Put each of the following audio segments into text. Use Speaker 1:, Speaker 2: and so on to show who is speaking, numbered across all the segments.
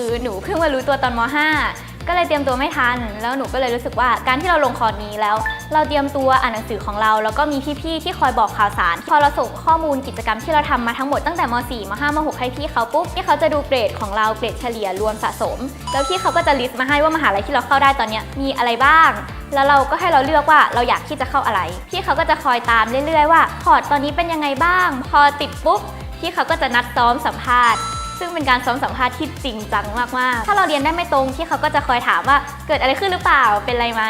Speaker 1: คือหนูเพิ่งมารู้ตัวตอนม .5 ก็เลยเตรียมตัวไม่ทัน แล้วหนูก็เลยรู้สึกว่าการที่เราลงคอร์สนี้แล้ว เราเตรียมตัวอ่านหนังสือของเรา แล้วก็มีพี่ๆที่คอยบอกข่าวสาร พอเราส่งข้อมูลกิจกรรมที่เราทำมาทั้งหมดตั้งแต่ม .4 ม .5 ม .6 ให้พี่เขาปุ๊บพี่เขาจะดูเกรดของเราเกรดเฉลี่ยรวมสะสม แล้วพี่เขาก็จะลิสต์มาให้ว่ามหาลัยที่เราเข้าได้ตอนนี้มีอะไรบ้างแล้วเราก็ให้เราเลือกว่าเราอยากที่จะเข้าอะไร พี่เขาก็จะคอยตามเรื่อยๆว่า พอร์ตตอนนี้เป็นยังไงบ้าง พอติดปุ๊บ พี่เขาก็จะนัดซ้อมสัมภาษณ์ ซึ่งเป็นการซ้อมสัมภาษณ์ที่จริงจังมากๆ ถ้าเราเรียนได้ไม่ตรงพี่เขาก็จะคอยถามว่าเกิดอะไรขึ้นหรือเปล่า เป็นไรไหม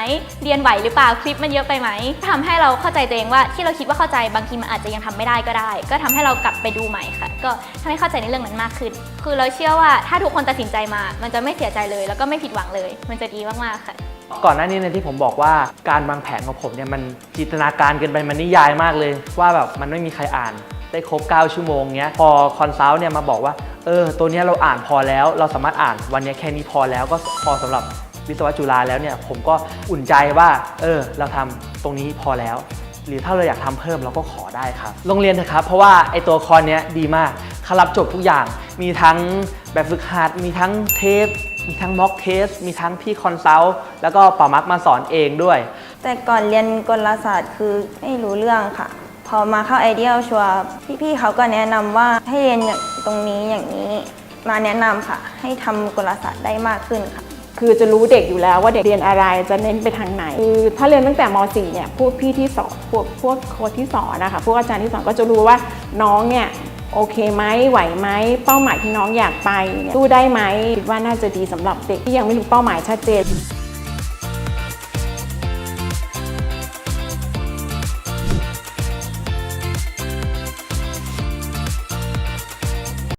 Speaker 1: เรียนไหวหรือเปล่า คลิปมันเยอะไปไหมทำให้เราเข้าใจตัวเองว่าที่เราคิดว่าเข้าใจบางทีมันอาจจะยังทำไม่ได้ก็ได้ ก็ทำให้เรากลับไปดูใหม่ค่ะ ก็ทำให้เข้าใจในเรื่องนั้นมากขึ้น คือเราเชื่อว่าถ้าทุกคนตัดสินใจมา มันจะไม่เสียใจเลย แล้วก็ไม่ผิดหวังเลย มันจะดีมากๆค่ะ
Speaker 2: ก่อนหน้านี้เนที่ผมบอกว่าการวางแผนของผมเนี่ยมันจินตนาการเกินไปมันนิยายมากเลย ว่าแบบมันไม่มีใครอ่านได้ครบ 9 ชั่วโมงเงี้ยพอคอนซัลท์เนี่ยมาบอกว่าเออตัวนี้เราอ่านพอแล้ว เราสามารถอ่านวันนี้แค่นี้พอแล้วก็พอสำหรับวิศวะจุฬาแล้วเนี่ยผมก็อุ่นใจว่าเออเราทำตรงนี้พอแล้ว หรือถ้าเราอยากทำเพิ่มเราก็ขอได้ครับ โรงเรียนเถอะครับ เพราะว่าไอตัวคอนเนี้ยดีมากเขารับจบทุกอย่าง มีทั้งแบบฝึกหัดมีทั้งเทปมีทั้งม็อกเทสมีทั้งพี่คอนซัลท์แล้วก็ป่ามักมาสอนเองด้วย
Speaker 3: แต่ก่อนเรียนกลศาสตร์คือไม่รู้เรื่องค่ะ พอมาเข้าไอเดียลชัวร์พี่ๆเขาก็แนะนำว่าให้เรียนอย่างตรงนี้อย่างนี้ มาแนะนำค่ะ ให้ทำกลศาสตร์ได้มากขึ้นค่ะ
Speaker 4: คือจะรู้เด็กอยู่แล้วว่าเด็กเรียนอะไรจะเน้นไปทางไหน คือถ้าเรียนตั้งแต่ม .4 เนี่ยพวกพี่ที่สอนพวกพวกโค้ชที่สอนนะคะพวกอาจารย์ที่สอนก็จะรู้ว่าน้องเนี่ยโอเคไหมไหวไหมเป้าหมายที่น้องอยากไปเนี่ยสู้ได้ไหมคิดว่าน่าจะดีสำหรับเด็กที่ยังไม่รู้เป้าหมายชัดเจน